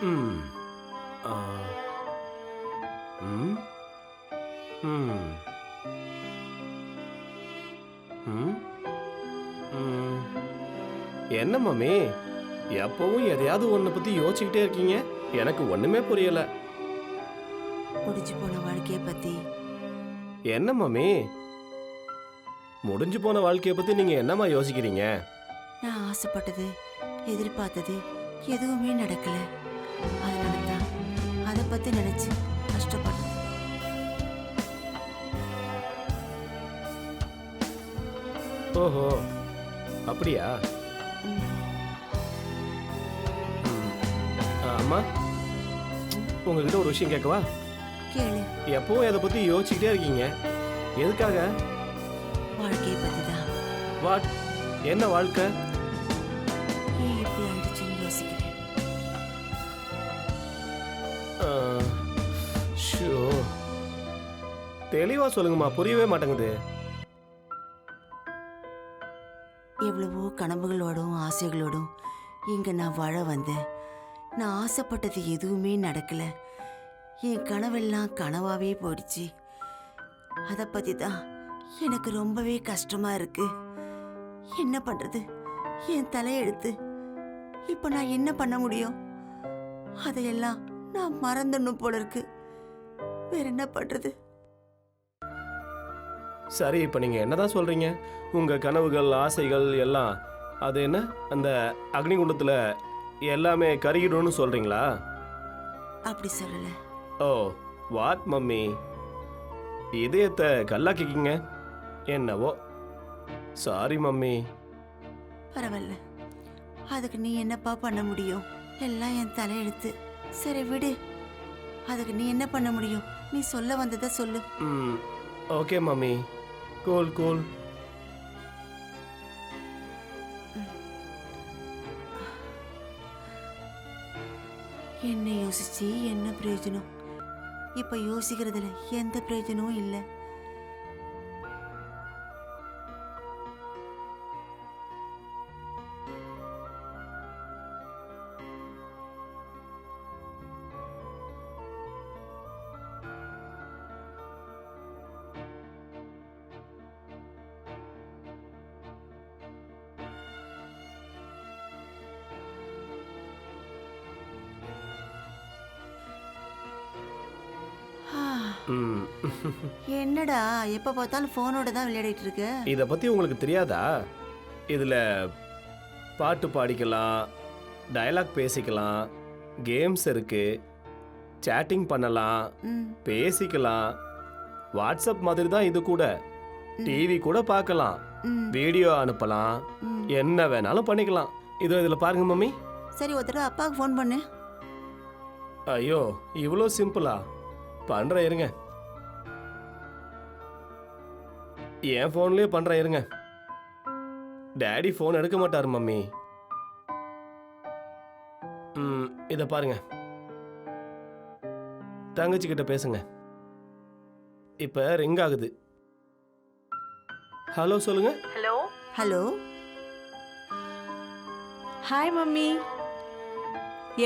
ம். ம் ம் ம். என்ன மம்மி எப்பவும் எதையாவது ஒன்றை பற்றி யோசிச்சுக்கிட்டே இருக்கீங்க. எனக்கு ஒன்றுமே புரியல. முடிஞ்சு போன வாழ்க்கைய பத்தி. என்ன மம்மி முடிஞ்சு போன வாழ்க்கையை பற்றி நீங்கள் என்னம்மா யோசிக்கிறீங்க? நான் ஆசைப்பட்டது எதிர்பார்த்தது எதுவுமே நடக்கல. அதனால தான் அதை பத்தி நினைச்சு கஷ்டப்பட்டேன். ஓஹோ அப்படியா. ஆ, அம்மா உங்ககிட்ட ஒரு விஷயம் கேட்கவா? கேளு. எப்பவும் இதை பற்றி யோசிச்சுக்கிட்டே இருக்கீங்க. எதுக்காக? வாழ்க்கைய பத்தி தான் வாட் என்ன வாழ்க்கை? தெளிவா சொல்லுங்கம்மா புரியவே மாட்டேங்குது. எவ்வளவோ கனவுகளோடும் ஆசைகளோடும் இங்க நான் வாழ வந்தேன். நான் ஆசைப்பட்டது எதுவுமே நடக்கல. என் கனவெல்லாம் கனவாவே போயிடுச்சு. அதை பத்தி தான் எனக்கு ரொம்பவே கஷ்டமா இருக்கு. என்ன பண்றது? என் தலையெழுத்து. இப்போ நான் என்ன பண்ண முடியும்? அதையெல்லாம் நான் மறந்துடணும் போல இருக்கு. வேற என்ன பண்றது? சரி இப்போ நீங்கள் என்னதான் சொல்கிறீங்க உங்கள் கனவுகள் ஆசைகள் எல்லாம் அது என்ன? அந்த அக்னிகுண்டத்தில் எல்லாமே கருகிடும்னு சொல்கிறீங்களா அப்படி சொல்லல. ஓ வாட் மம்மி? இதயத்தை கல்லாக்கிக்கிங்க. என்னவோ? Sorry mummy. பரவாயில்ல. அதுக்கு நீ என்னப்பா பண்ண முடியும்? எல்லாம் என் தலையெழுத்து. சரி விடு. அதுக்கு நீ என்ன பண்ண முடியும்? நீ சொல்ல வந்ததை சொல்லு. ம் ஓகே மம்மி. கூல் கூல் என்ன யோசிச்சு என்ன பிரயோஜனம்? இப்ப யோசிக்கிறதுல எந்த பிரயோஜனமும் இல்லை. என்னடா எப்ப பார்த்தாலும் போனோட தான் விளையாடிட்டு இருக்க? இதை பற்றி உங்களுக்கு தெரியாதா? இதில் பாட்டு பாடிக்கலாம் டயலாக் பேசிக்கலாம் கேம்ஸ் இருக்குது சேட்டிங் பண்ணலாம் பேசிக்கலாம். வாட்ஸ்அப் மாதிரி தான் இது கூட. டிவி கூட பார்க்கலாம். வீடியோ அனுப்பலாம். என்ன வேணாலும் பண்ணிக்கலாம். இதோ இதில் பாருங்க மம்மி. சரி ஒரு தடவை அப்பாவுக்கு ஃபோன் பண்ணு. ஐயோ இவ்வளோ சிம்பிளா பண்ணுறேன் இருங்க. என் ஃபோன்லேயே பண்ணுறேன் இருங்க. டேடி ஃபோன் எடுக்க மாட்டார் மம்மி. ம் இதை பாருங்க. தங்கச்சி கிட்ட பேசுங்க. இப்போ ரிங் ஆகுது. ஹலோ சொல்லுங்க. Hello hello hi mummy.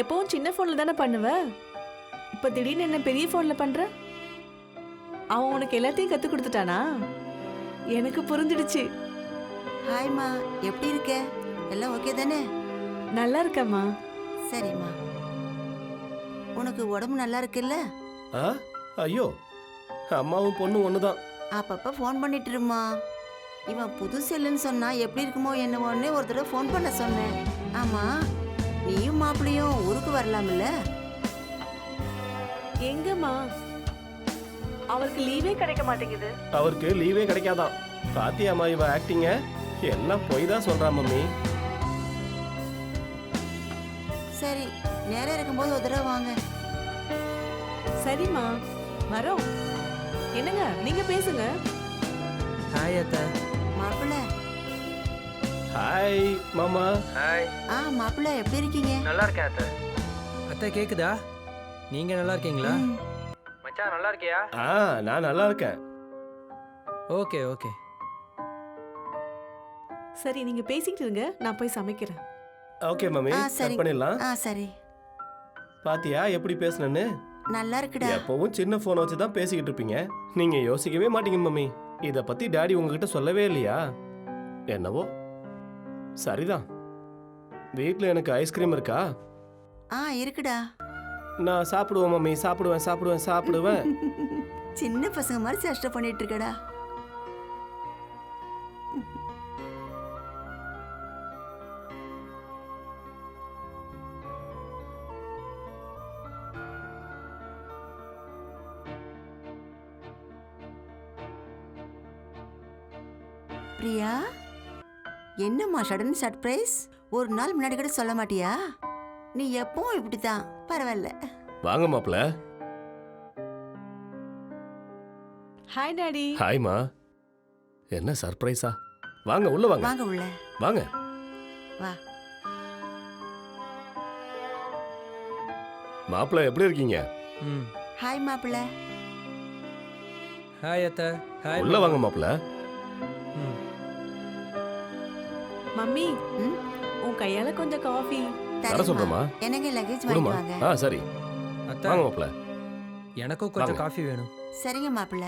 எப்பவும் சின்ன ஃபோனில் தானே பண்ணுவ? இப்போ திடீர்னு என்ன பெரிய ஃபோனில் பண்ணுற அவன் உனக்கு எல்லாத்தையும் கற்றுக் கொடுத்துட்டானா? எனக்கு புரிஞ்சிடுச்சு. ஹாய்மா எப்படி இருக்க? எல்லாம் ஓகே தானே? நல்லா இருக்கம்மா. சரிம்மா. உனக்கு உடம்பு நல்லா இருக்குல்ல? ஆ? ஐயோ அம்மாவும் பொண்ணும் ஒன்று தான் அப்பப்ப ஃபோன் பண்ணிட்டு இருமா இவன் புது செல்லுன்னு சொன்னா எப்படி இருக்குமோ என்னவோன்னு ஒரு தடவை ஃபோன் பண்ண சொன்னேன். ஆமா நீயும் மாப்பிளையும் ஊருக்கு வரலாம்ல? எங்கம்மா? அவருக்கு லீவே கிடைக்க மாட்டேங்குது. அவருக்கு லீவே கிடைக்காதான் பாத்தியாம்மா இவ ஆக்டிங்க எல்லாம் பொய் தான் சொல்றா மம்மி. சரி நேரம் இருக்கும்போது ஒரு தடவை வாங்க. சரிம்மா. வரோம். என்னங்க நீங்க பேசுங்க. ஹாய் அத்தா. மாப்பிள்ளை. ஹாய் மாமா. ஹாய் ஆ மாப்பிள்ளை எப்படி இருக்கீங்க? நல்லா இருக்கேன் அத்தை. அத்தை கேக்குதா? நீங்க நல்லா இருக்கீங்களா? மச்சான் நல்லா இருக்கியா? ஆ நான் நல்லா இருக்கேன். Okay okay. சரி நீங்க பேசிக்கிட்டு இருங்க. நான் போய் சமைக்கிறேன். Okay mummy. ஆ, கட் சரி. பண்ணிடலாம். ஆ சரி. பாத்தியா எப்படி பேசுனேன்னு? நல்லா இருக்குடா. எப்பவும் சின்ன போனை வச்சு தான் பேசிக்கிட்டு இருப்பீங்க. நீங்க யோசிக்கவே மாட்டீங்க மம்மி. இத பத்தி டாடி உங்ககிட்ட சொல்லவே இல்லையா? என்னவோ. சரிதான். வீட்ல எனக்கு ஐஸ்கிரீம் இருக்கா? ஆ இருக்குடா. நான் சாப்பிடுவேன் மம்மி. சாப்பிடுவேன் சாப்பிடுவேன் சாப்பிடுவேன். சின்ன பசங்க மாதிரி சேஷ்டை பண்ணிட்டு இருக்கடா. பிரியா என்னம்மா சடன் சர்ப்ரைஸ் ஒரு நாள் முன்னாடி கூட சொல்ல மாட்டியா? நீ எப்பவும் இப்படிதான் பரவாயில்ல. வாங்க மாப்ள ஹாய் டாடி ஹாய்மா என்ன சர்ப்ரைஸா? வாங்க உள்ள வாங்க. வாங்க உள்ள. வாங்க. வா. மாப்பிள்ள எப்படி இருக்கீங்க? ம். ஹாய் மாப்பிள்ள. ஹாய் அத்தை. ஹாய் உள்ள வாங்க மாப்பிள்ள. ம். மம்மி ம்? உன் கையால கொஞ்சம் காஃபி தர சொல்றேமா என்னங்க லக்கேஜ் கொடுமா வாங்க? ஆ சரி. அத்தை வாங்க மாப்பிள்ள. எனக்கும் கொஞ்சம். காஃபி வேணும். சரிங்க மாப்பிள்ள.